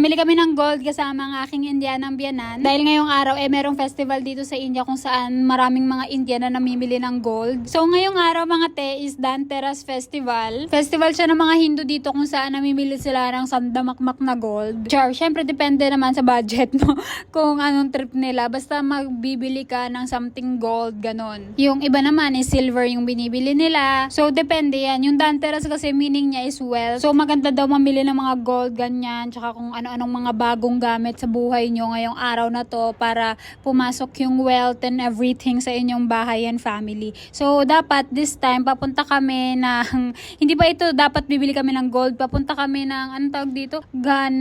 namili kami ng gold kasama ang aking Indianang biyanan. Dahil ngayong araw, eh, merong festival dito sa India kung saan maraming mga Indian na namimili ng gold. So, ngayong araw, mga te, is Danteras Festival. Festival siya ng mga Hindu dito kung saan namimili sila ng sandamakmak na gold. Char, syempre, depende naman sa budget mo kung anong trip nila. Basta magbibili ka ng something gold, ganon. Yung iba naman is silver yung binibili nila. So, depende yan. Yung Danteras kasi meaning niya is wealth. So, maganda daw mamili ng mga gold, ganyan. Tsaka kung ano-anong mga bagong gamit sa buhay nyo ngayong araw na to para pumasok yung wealth and everything sa inyong bahay and family. So, dapat this time, papunta kami ng, hindi ba ito dapat bibili kami ng gold? Papunta kami ng, anong tawag dito? Gun,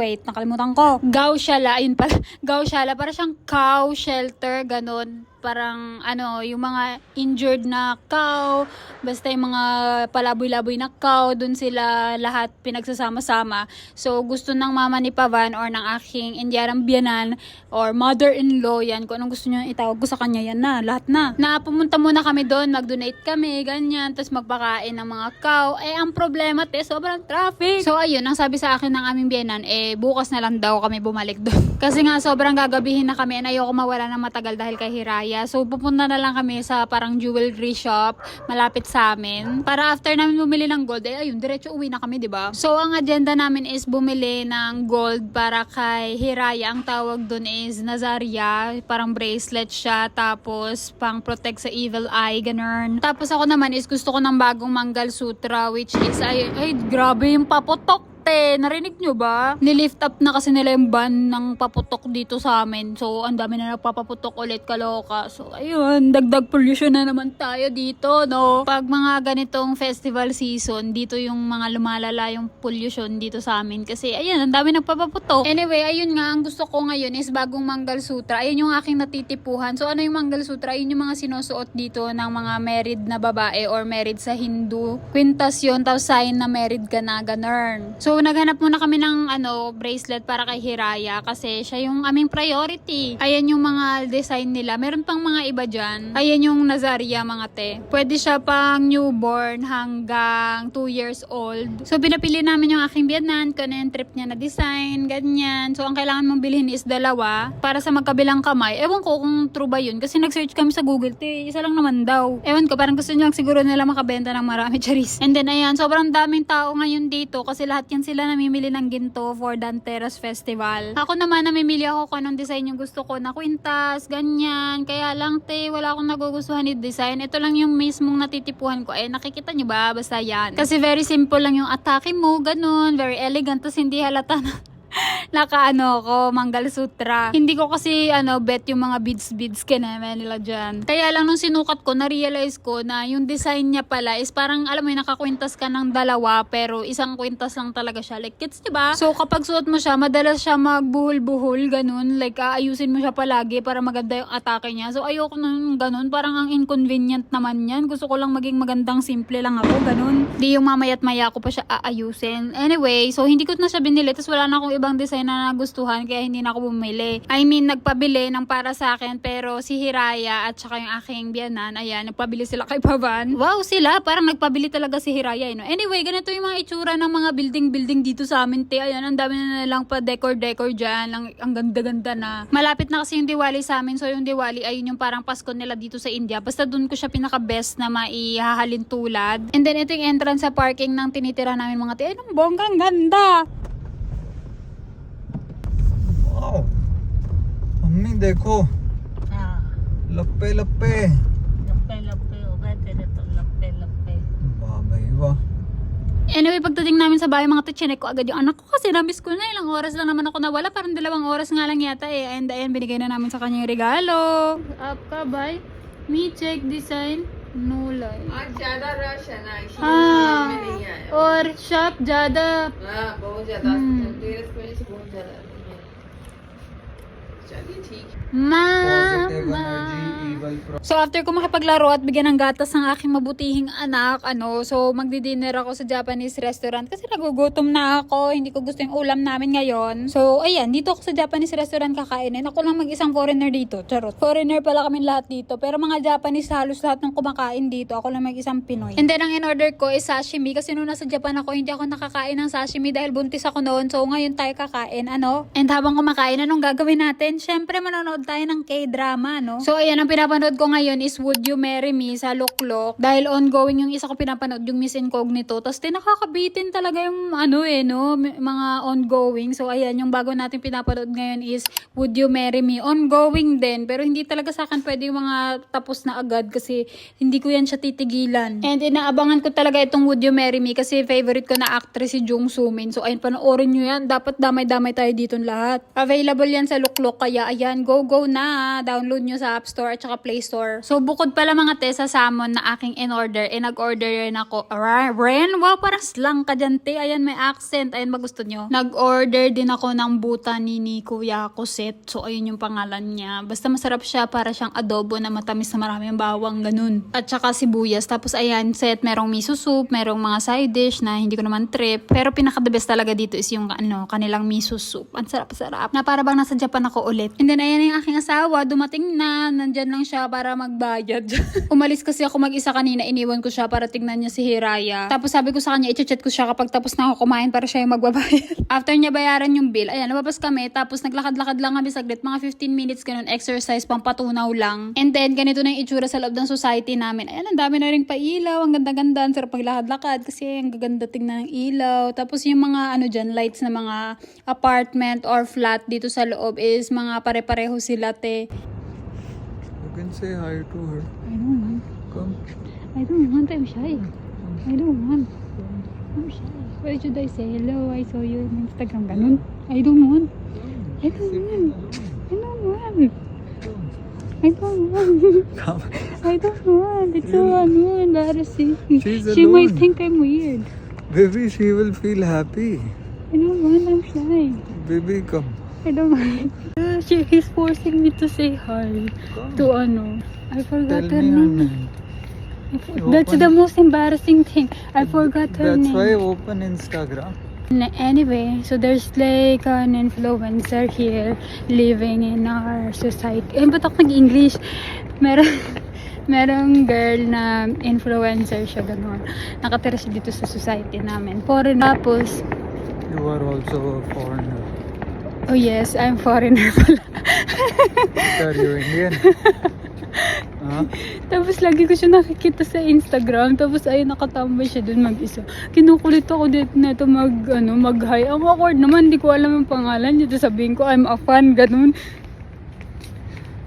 wait, nakalimutan ko. Gaushala, ayun pala. Gaushala, para siyang cow shelter, ganon parang ano, yung mga injured na cow, basta yung mga palaboy-laboy na cow, dun sila lahat pinagsasama-sama. So, gusto ng mama ni Pavan or ng aking Indiarang biyanan or mother-in-law yan, kung anong gusto nyo itawag ko sa kanya yan na, lahat na. Na pumunta muna kami doon, mag-donate kami, ganyan, tapos magpakain ng mga cow. Eh, ang problema, te, sobrang traffic. So, ayun, ang sabi sa akin ng aming biyanan, eh, bukas na lang daw kami bumalik doon. Kasi nga, sobrang gagabihin na kami, and ayoko mawala ng matagal dahil kay Hiraya. So, pupunta na lang kami sa parang jewelry shop, malapit sa amin. Para after namin bumili ng gold, eh, ayun, diretso uwi na kami, di ba? So, ang agenda namin is bumili ng gold para kay Hiraya. Ang tawag doon is Nazaria. Parang bracelet siya, tapos pang protect sa evil eye, ganun. Tapos ako naman is gusto ko ng bagong Mangal Sutra, which is, ay, ay grabe yung paputok te, narinig nyo ba? Nilift up na kasi nila yung ban ng paputok dito sa amin. So, ang dami na nagpapaputok ulit kaloka. So, ayun, dagdag pollution na naman tayo dito, no? Pag mga ganitong festival season, dito yung mga lumalala yung pollution dito sa amin. Kasi, ayun, ang dami nagpapaputok. Anyway, ayun nga, ang gusto ko ngayon is bagong Manggal Sutra. Ayun yung aking natitipuhan. So, ano yung Manggal Sutra? Ayun yung mga sinusuot dito ng mga married na babae or married sa Hindu. Quintas yun, tapos sign na married ka na, ganun. So, naghanap muna kami ng ano, bracelet para kay Hiraya kasi siya yung aming priority. Ayan yung mga design nila. Meron pang mga iba dyan. Ayan yung Nazaria, mga te. Pwede siya pang newborn hanggang 2 years old. So, pinapili namin yung aking biyanan kung ano yung trip niya na design, ganyan. So, ang kailangan mong bilhin is dalawa para sa magkabilang kamay. Ewan ko kung true ba yun kasi nag-search kami sa Google, te, isa lang naman daw. Ewan ko, parang gusto nilang siguro nila makabenta ng marami, charis. And then, ayan, sobrang daming tao ngayon dito kasi lahat yan sila namimili ng ginto for Danteras Festival. Ako naman, namimili ako kung anong design yung gusto ko na kwintas, ganyan. Kaya lang, te, wala akong nagugustuhan yung design. Ito lang yung mismong natitipuhan ko. Eh, nakikita nyo ba? Basta yan. Kasi very simple lang yung atake mo, ganun. Very elegant, tapos hindi halata na naka ano ko, Manggal Sutra. Hindi ko kasi ano bet yung mga beads beads kineme nila dyan. Kaya lang nung sinukat ko, na-realize ko na yung design niya pala is parang alam mo yun, nakakwintas ka ng dalawa pero isang kwintas lang talaga siya. Like kids, di ba? So kapag suot mo siya, madalas siya magbuhol-buhol, ganun. Like aayusin mo siya palagi para maganda yung atake niya. So ayoko nung ganun. Parang ang inconvenient naman yan. Gusto ko lang maging magandang simple lang ako, ganun. Di yung mamayat maya ko pa siya aayusin. Anyway, so hindi ko na siya binili. Tapos wala na akong ibang design na nagustuhan kaya hindi na ako bumili. I mean, nagpabili ng para sa akin pero si Hiraya at saka yung aking biyanan, ayan, nagpabili sila kay Pavan. Wow, sila, parang nagpabili talaga si Hiraya. Eh, no? Anyway, ganito yung mga itsura ng mga building-building dito sa amin. Te, ayan, ang dami na nilang pa decor-decor dyan. Ang, ang ganda-ganda na. Malapit na kasi yung Diwali sa amin. So, yung Diwali, ayun yung parang Pasko nila dito sa India. Basta dun ko siya pinaka-best na maihahalin tulad. And then, ito yung entrance sa parking ng tinitira namin mga te. Anong bonggang ganda! Mummy देखो हाँ लप्पे लप्पे लप्पे लप्पे हो गए तेरे तो लप्पे लप्पे वाह भाई वाह Anyway, pagdating namin sa bahay, mga chinek ko agad yung anak ko kasi namiss ko na. Ilang oras lang naman ako nawala. Parang dalawang oras nga lang yata eh. And ayan, binigay na namin sa kanya yung regalo. Up ka, bye. Me check design. No lie. आज ज्यादा रश है ना इसीलिए हाँ में नहीं आया और शॉप ज्यादा हाँ बहुत ज्यादा हम्म। धनतेरस की वजह से बहुत ज्यादा है। चलिए ठीक है So after ko makapaglaro at bigyan ng gatas ng aking mabutihing anak, ano, so magdi-dinner ako sa Japanese restaurant kasi nagugutom na ako, hindi ko gusto yung ulam namin ngayon. So ayan, dito ako sa Japanese restaurant kakainin. Ako lang mag-isang foreigner dito, charot. Foreigner pala kami lahat dito, pero mga Japanese halos lahat ng kumakain dito. Ako lang mag-isang Pinoy. And then ang in-order ko is sashimi kasi noon nasa Japan ako, hindi ako nakakain ng sashimi dahil buntis ako noon. So ngayon tayo kakain, ano? And habang kumakain, anong gagawin natin? Syempre manonood tayo ng K-drama no? So ayan, ang pinapanood ko ngayon is Would You Marry Me sa Luklok. Dahil ongoing yung isa ko pinapanood, yung Miss Incognito. Tapos din nakakabitin talaga yung ano eh, no? Mga ongoing. So ayan, yung bago natin pinapanood ngayon is Would You Marry Me? Ongoing din. Pero hindi talaga sa akin pwede yung mga tapos na agad kasi hindi ko yan siya titigilan. And inaabangan ko talaga itong Would You Marry Me kasi favorite ko na actress si Jung Soo Min. So ayun, panoorin nyo yan. Dapat damay-damay tayo dito lahat. Available yan sa Luklok. Kaya ayan, go go na. Download nyo sa App Store at saka Play Store. So bukod pala mga te sa salmon na aking in-order, eh nag-order rin ako. Ren, wow, parang slang ka dyan te. Ayan, may accent. Ayan, magusto nyo. Nag-order din ako ng buta ni ni Kuya Kuset. So ayun yung pangalan niya. Basta masarap siya para siyang adobo na matamis na maraming bawang, ganun. At saka sibuyas. Tapos ayan, set, merong miso soup, merong mga side dish na hindi ko naman trip. Pero pinaka-the best talaga dito is yung ano, kanilang miso soup. Ang sarap-sarap. Na para bang nasa Japan ako ulit. And then ayan yung aking asawa, dumating na. Nandyan lang siya para magbayad. Umalis kasi ako mag-isa kanina, iniwan ko siya para tignan niya si Hiraya. Tapos sabi ko sa kanya, i-chat ko siya kapag tapos na ako kumain para siya yung magbabayad. After niya bayaran yung bill, ayan, lumabas kami. Tapos naglakad-lakad lang kami saglit, mga 15 minutes ganun, exercise, pang patunaw lang. And then, ganito na yung itsura sa loob ng society namin. Ayan, ang dami na rin pailaw, ang ganda-ganda, ang sarap paglakad-lakad kasi ang gaganda tingnan ng ilaw. Tapos yung mga ano dyan, lights na mga apartment or flat dito sa loob is mga pare-pareho sila te. You can say hi to her. I don't want. Come. I don't want. I'm shy. I don't want. I'm shy. Why should I say hello? I saw you on Instagram. Ganun. I don't want. I don't want. I don't want. I don't want. Come. I don't want. It's so embarrassing. She's She might think I'm weird. Baby, she will feel happy. I don't want. I'm shy. Baby, come. I don't want. She, he's forcing me to say hi to ano. I forgot Tell her me her name. That's open- the most embarrassing thing. I forgot her That's name. why open Instagram. Anyway, so there's like an influencer here living in our society. Eh, ba't ako nag-English? Meron, merong girl na influencer siya, gano'n. Nakatira siya dito sa society namin. Foreign. Tapos, You are also a foreigner. Oh yes, I'm foreigner pala. Are you Indian? huh? Tapos lagi ko siya nakikita sa Instagram. Tapos ayun, nakatambay siya dun mag-isa. Kinukulit ako dito na ito mag, ano, mag-hi. Ang awkward naman, hindi ko alam ang pangalan niya. Tapos sabihin ko, I'm a fan, ganun.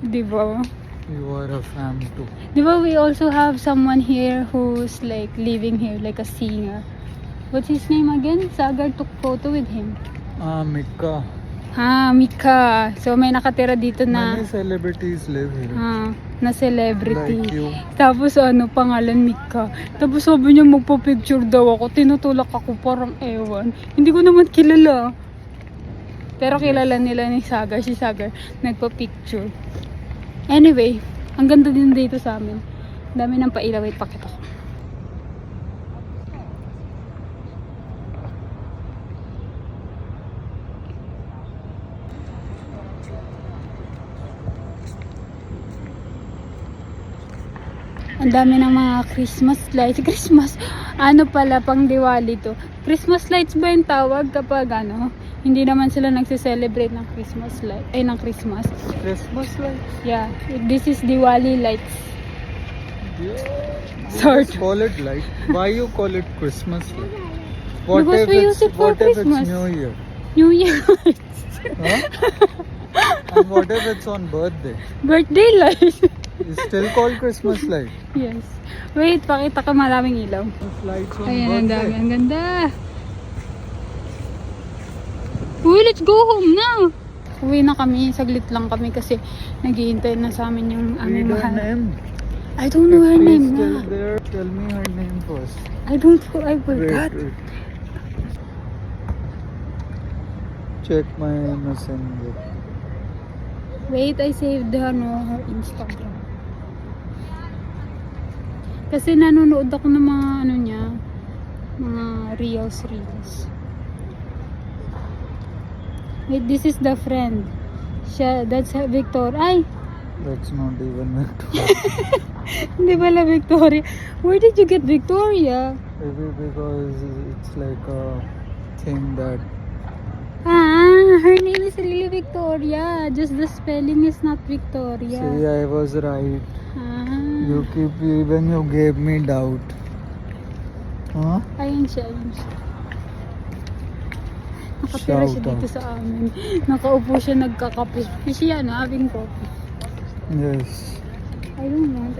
Di ba? You are a fan too. Di ba we also have someone here who's like living here, like a singer. What's his name again? Sagar took photo with him. Ah, Mika. Ha, Mika. So may nakatira dito na, Many celebrities live here. ha, na celebrity. Like you. Tapos ano, pangalan Mika. Tapos sabi niya magpa-picture daw ako. Tinutulak ako parang ewan. Hindi ko naman kilala. Pero kilala nila ni Sagar. Si Sagar nagpa-picture. Anyway, ang ganda din dito sa amin. Ang dami ng pailaw. Wait, pakita ko. Ang dami ng mga Christmas lights. Christmas, ano pala, pang Diwali to. Christmas lights ba yung tawag kapag ano, hindi naman sila nagse-celebrate ng Christmas light, ay ng Christmas. Christmas lights. Yeah, this is Diwali lights. Yeah. Sort. Call it light. Why you call it Christmas light? Because if we use it for what if Christmas. it's New Year? New Year Huh? And what if it's on birthday? birthday light. It's still called Christmas light. yes. Wait, pakita ko maraming ilaw. Lights on Ayan, ang dami. birthday. Ang ganda. Uy, let's go home na. Uwi na kami. Saglit lang kami kasi naghihintay na sa amin yung Read aming her mahal. name. I don't know her If name she's still na. there, tell me her name first. I don't know. I Wait, forgot. wait. Check my messenger. Wait, I saved her, no, her Instagram. Kasi nanonood ako ng mga ano niya, mga reels, reels. Wait, this is the friend. Siya, that's her Victor. Ay, That's not even Victoria. hindi pala Victoria. Where did you get Victoria? Maybe because it's like a thing that Her name is really Victoria. Just the spelling is not Victoria. see I was right. Ah, You keep even you gave me doubt. Huh? ayun siya, ayun siya. Nakatira siya Shout out. dito sa amin. Nakaupo siya nagkakape. Siya ano, having coffee. Yes. I don't know.